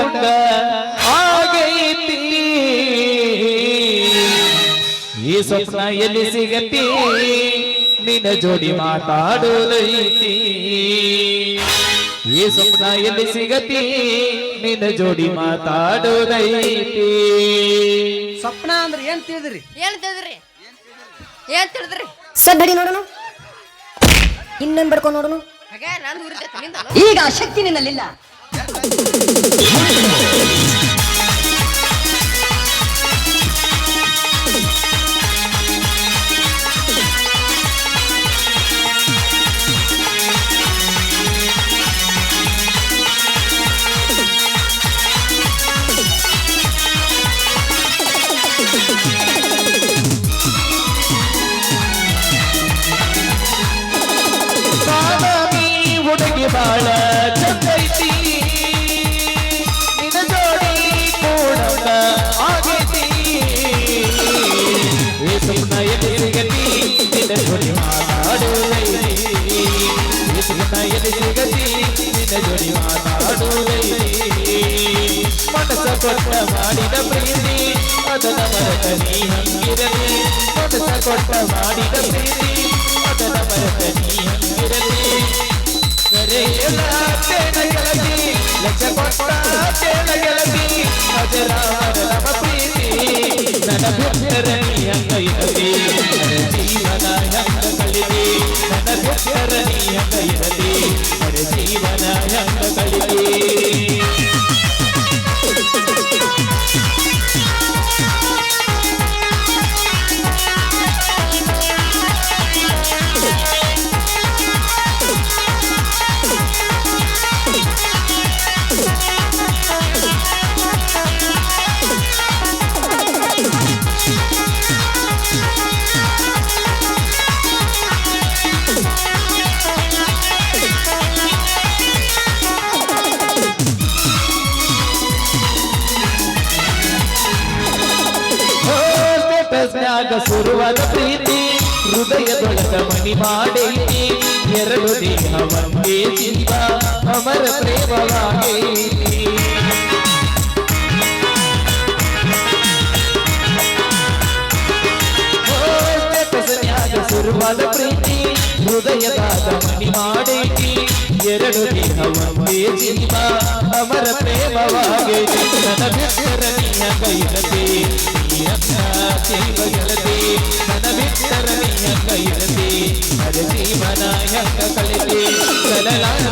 ಕೂಡಂಗ ಆಗೈತಿ. ಈ ಸ್ವಪ್ನ ಎಲ್ಲಿ ಸಿಗತಿ? ನಿನ್ನ ಜೋಡಿ ಮಾತಾಡೋದೈತಿ. ಈ ಸ್ವಪ್ನ ಎಲ್ಲಿ ಸಿಗತಿ? ನಿನ್ನ ಜೋಡಿ ಮಾತಾಡೋದೈತಿ. ಸ್ವಪ್ನ ಅಂದ್ರೆ ಏನ್ ತಿಳಿದ್ರಿ? ಏನ್ ತಿಳಿದ್ರಿ? ಏನ್ ತಿಳಿದ್ರಿ? ಸದ್ದಡಿ ನೋಡೋಣ. ಇನ್ನೊಂದು ಬಡ್ಕೊಂಡು ನೋಡೋಣ? ಹಾಗ ಈಗ ಆ ಶಕ್ತಿ ನಿನ್ನಲ್ಲಿಲ್ಲ. ಬಾಳ ಎಲ್ಲಿ ಸಿಗತಿ ನಿನ್ನ ಜೋಡಿ ಕೊಟ್ಟ ಮಾಡಿದ ಪ್ರೀತಿ ಅದನ ಮರೆತ ಹಂಗಿರಲಿ ಮನಸ್ಸ ಕೊಟ್ಟ ಮಾಡಿದ ಪ್ರೀತಿ ಅದನ ಮರೆತ ನೀ ಹಂಗಿರಲಿ ಕರೆಯಲ ಗೆಳತಿ ಸ್ಟೇಟಸ್ನ್ಯಾಗ ಸುರುವಾದ ಪ್ರೀತಿ, ಹೃದಯದೊಳಗ ಮಣಿ ಮಾಡೈತಿ, ಎರಡು ದೇಹ ಒಂದೇ ಚಿಂತ ಅಮರ ಪ್ರೇಮವಾಗೈತಿ. ಸುರುವಾದ ಪ್ರೀತಿ, ಹೃದಯದಾಗ ಮಣಿ ಮಾಡೈತಿ, ಎರಡು ದೇಹ ಒಂದೇ ಚಿಂತ ಅಮರ ಪ್ರೇಮವಾಗೈತಿ. ನನ್ನ ಬಿಟ್ಟರ ನೀಯ ಕೈರತಿ ಗೆಳತಿ ನನ್ನ ಅದ ಜೀವನ ಹೆಂಗ ಕಳಿತಿ ಕಲಲ ಕಲ